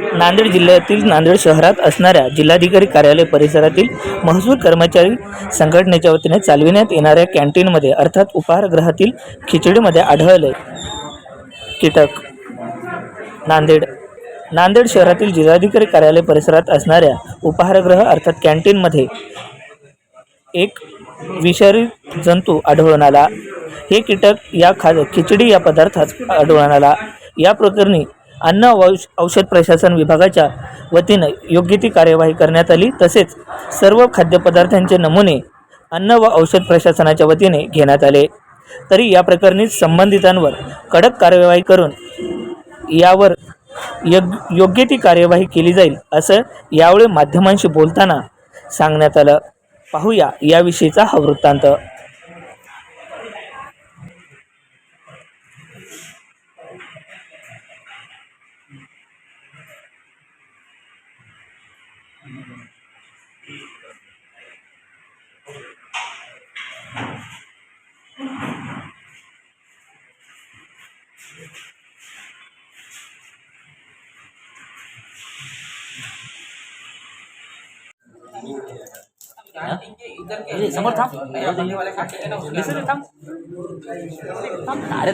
नांदेड जिल्ह्यातील नांदेड शहरात असणाऱ्या जिल्हाधिकारी कार्यालय परिसरातील महसूल कर्मचारी संघटनेच्या वतीने चालविण्यात येणाऱ्या कॅन्टीनमध्ये अर्थात उपाहारगृहातील खिचडीमध्ये आढळले कीटक. नांदेड नांदेड शहरातील जिल्हाधिकारी कार्यालय परिसरात असणाऱ्या उपाहारगृह अर्थात कॅन्टीनमध्ये एक विषारी जंतू आढळून आला. हे कीटक या खा खिचडी या पदार्थात आढळून आला. या प्रकरणी अन्न व औषध प्रशासन विभागाच्या वतीनं योग्य ती कार्यवाही करण्यात आली. तसेच सर्व खाद्यपदार्थांचे नमुने अन्न व औषध प्रशासनाच्या वतीने घेण्यात आले. तरी या प्रकरणी संबंधितांवर कडक कार्यवाही करून यावर यग योग्य ती कार्यवाही केली जाईल असं यावेळी माध्यमांशी बोलताना सांगण्यात आलं. पाहूया याविषयीचा हा वृत्तांत. समोर थांब थांब अरे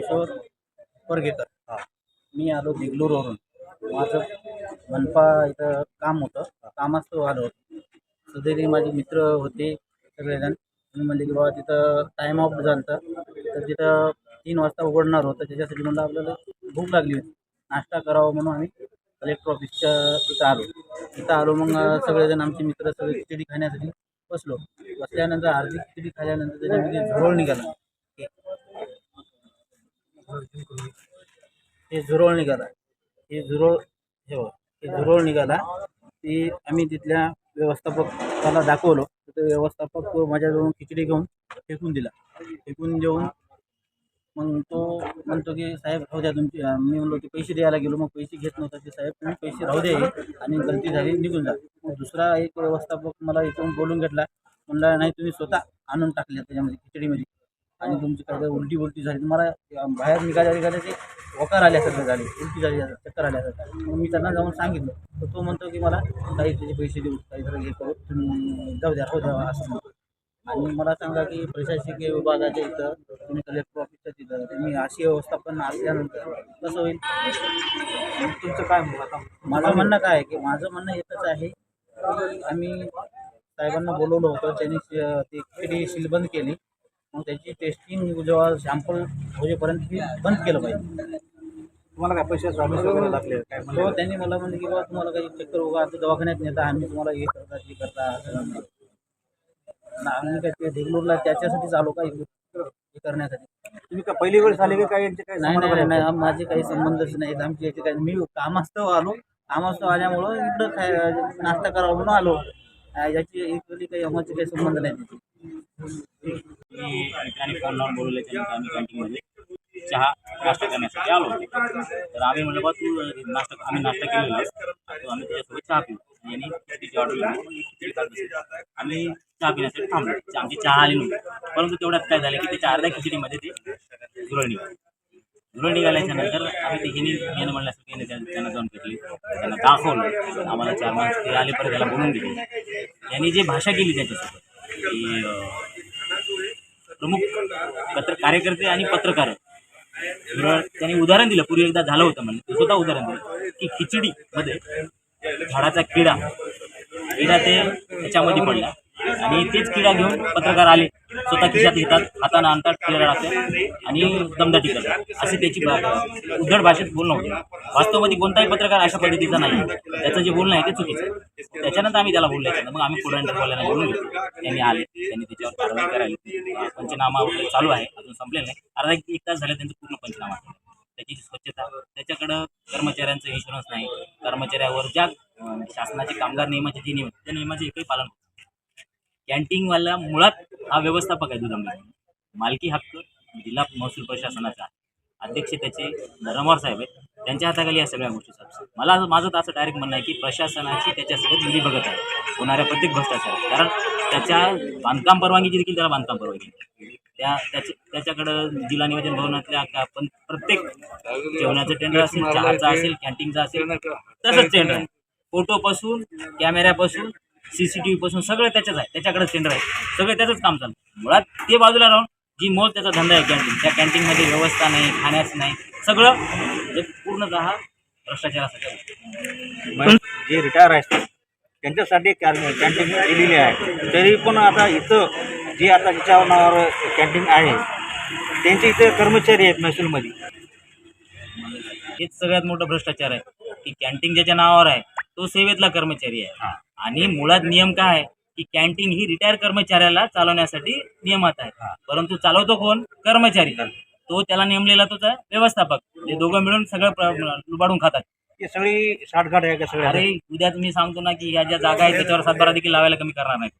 परमेश्वर परगेकर मी आलो देगलूरवरून माझं मनपा इथं काम होतं. कामास्तव आलो होतो. सदैरी माझे मित्र होते सगळेजण. मी म्हणले की बाबा तिथं टाईम ऑफ झालं तर तिथं तीन वाजता उघडणार होतं. त्याच्यासाठी म्हणलं आपल्याला भूक लागली होती. नाश्ता करावा म्हणून आम्ही कलेक्टर ऑफिसच्या इथं आलो. इथं आलो मग सगळेजण आमचे मित्र सगळे खिचडी खाण्यासाठी बसलो. बसल्यानंतर अर्धी खिचडी खाल्ल्यानंतर त्याच्यामध्ये झोळ निघाला. हे झुरळ निघाला. हे झुरळ हे हे झुरळ निघाला. ते आम्ही तिथल्या व्यवस्थापकाला दाखवलं. तर व्यवस्थापक माझ्याजवळून खिचडी घेऊन फेकून दिला. फेकून देऊन मग तो म्हणतो की साहेब राहू द्या तुमची. मी म्हणलो ते पैसे द्यायला गेलो. मग पैसे घेत नव्हता ते साहेब. तुम्ही पैसे राहू दे आणि गलती झाली निघून जा. मग दुसरा एक व्यवस्थापक मला इकडून बोलून घेतला. म्हणला नाही तुम्ही स्वतः आणून टाकल्या त्याच्यामध्ये खिचडीमध्ये. आणि तुमची काय उलटी उलटी झाली. मला बाहेर निघाल्या निघाल्या ते वकार आल्यासारखं झाले. उलटी झाली चक्कर आल्यासारखं मग मी त्यांना जाऊन सांगितलं. तर तो म्हणतो की मला काही त्याचे पैसे देऊ काहीतरी हे करू. तुम्ही जाऊ द्या हो द्या असं म्हणतो. आणि मला सांगा की प्रशासकीय विभागाच्या इथं तुम्ही कलेक्टर ऑफिसच्या तिथं तुम्ही अशी व्यवस्थापन असल्यानंतर कसं होईल? तुमचं काय आता माझं म्हणणं काय आहे की माझं म्हणणं एकच आहे की आम्ही साहेबांना बोलवलं होतं. त्यांनी ते ती खिचडी केली. मग त्याची टेस्टिंग जेव्हा शॅम्पल होईपर्यंत ती बंद केलं पाहिजे. तुम्हाला काय पैसे वगैरे लागले? काय म्हणले? तो त्यांनी मला म्हणजे की बाबा तुम्हाला काही चक्कर वगैरे आता दवाखान्यात नेता आम्ही तुम्हाला हे करता ते करता. आम्ही काय ते देगलूरला त्याच्यासाठीच आलो का? हे करण्यासाठी. तुम्ही का पहिली वेळ झाली का? काय यांचे काय नाही नाही? नाही माझे काही संबंधच नाहीत. आमची याचे काही मी कामास्तव आलो. कामास्तव आल्यामुळं इकडं काय नाश्ता करावा म्हणून आलो. याची इकडली काही आम्हाचे काही संबंध नाही. की मित्रांनी फोन लावून बोलवले त्यानंतर आम्ही कॅन्टीनमध्ये म्हणजे चहा नाश्ता करण्यासाठी आलो तर आम्ही म्हणलं बा तू नाश्ता आम्ही नाश्ता केलेला येतो आम्ही त्याच्यासोबत चहा पिऊ. यांनी तिची ऑर्डर आम्ही चहा पिण्यासाठी थांबलो. आमची चहा आली नव्हती. परंतु तेवढ्यात काय झालं की त्याच्या अर्ध्या खिचडीमध्ये ते झुरळ निघाली. झुरळ निघाल्याच्या नंतर आम्ही ते हिने यानं म्हणल्यासारखं याने त्यांना जाऊन भेटली त्यांना दाखवलं. आम्हाला चार माणसं ते आले परत त्याला बोलून दिले. यांनी जी भाषा केली त्याच्यासोबत की प्रमुख पत्र कार्यकर्ते आणि पत्रकार त्यांनी उदाहरण दिलं. पूर्वी एकदा झालं होतं म्हणजे स्वतः उदाहरण दिलं. की खिचडीमध्ये झाडाचा किडा किडा ते त्याच्यामध्ये पडला. आणि तेच किडा घेऊन पत्रकार आले. स्वतः खिशात घेतात हातानं आणतात किडा टाकतात आणि दमदाटी करतात. असे त्याची उद्धट भाषेत बोलणं होते. वास्तवमध्ये कोणताही पत्रकार अशा पद्धतीचा नाही त्याचं जे बोलणं आहे ते चुकीचं आहे. त्याच्यानंतर आम्ही त्याला बोललो त्याच्यानंतर मग आम्ही पुढे बोलायला बोलून घेतो त्यांनी आले. त्यांनी त्याच्यावर कारवाई करायला पंचनामा वगैरे चालू आहे. अजून संपलेलं नाही. अर्धा एक तास झाले त्यांचं पूर्ण पंचनामा. त्याची जी स्वच्छता. त्याच्याकडं कर्मचाऱ्यांचं इन्शुरन्स नाही. कर्मचाऱ्यावर ज्या शासनाचे कामगार नियमाचे जे नियम त्या नियमाचे एकही पालन होतं कॅन्टीनवाला मुळात हा व्यवस्थापक आहे दुधांबे मालकी हक्क जिल्हा महसूल प्रशासनाचा अध्यक्ष त्याचे रमवार साहेब आहेत. त्यांच्या हाताखाली या सगळ्या गोष्टी साहेब मला असं- माझं तर असं डायरेक्ट म्हणणं आहे की प्रशासनाची त्याच्यासोबत विधी बघत आहे. होणाऱ्या प्रत्येक भ्रष्टाचार कारण त्याच्या बांधकाम परवानगीची देखील त्याला बांधकाम परवानगी त्या त्याच्या त्याच्याकडं जिल्हा नियोजन भवनातल्या का पण प्रत्येक जेवणाचं टेंडर असेल चहाचा असेल कॅन्टीनचा असेल तसंच टेंडर फोटोपासून कॅमेऱ्यापासून सी सी टी व्हीपासून सगळं त्याच्याच आहे. त्याच्याकडेच टेंडर आहे. सगळं त्याचंच काम चालतं मुळात ते बाजूला राहून जी मोल त्याचा धंदा आहे कॅन्टीन त्या कॅन्टीनमध्ये व्यवस्था नाही खाण्याचं नाही सगळं हे पूर्णतः भ्रष्टाचारासाठी जे रिटायर आहेत त्यांच्यासाठी कॅन्टीन केलेली आहे. तरी पण आता इथं जे आता ज्याच्या नावावर कॅन्टीन आहे त्यांचे इथे कर्मचारी आहेत महसूलमध्ये. हेच सगळ्यात मोठं भ्रष्टाचार आहे. की कॅन्टीन ज्याच्या नावावर आहे तो सेवेतला कर्मचारी आहे. आणि मुळात नियम काय आहे की कॅन्टीन ही रिटायर कर्मचाऱ्याला चालवण्यासाठी नियमात आहे. परंतु चालवतो कोण? कर्मचारी. तो त्याला नेमलेला तोच आहे व्यवस्थापक. ते दोघं मिळून सगळं लुबाडून खातात. ही सगळी साठगाठ आहे का सगळ्या अरे उद्या तुम्ही सांगतो ना की ह्या ज्या जागा आहेत त्याच्यावर सातबारा देखील लावायला कमी करणार नाही.